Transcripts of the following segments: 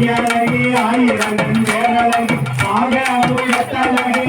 அடியழகி ஆயிரங்கன் வேரழகி ஆக புயத்தழகி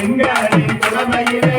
எங்களை புலமையில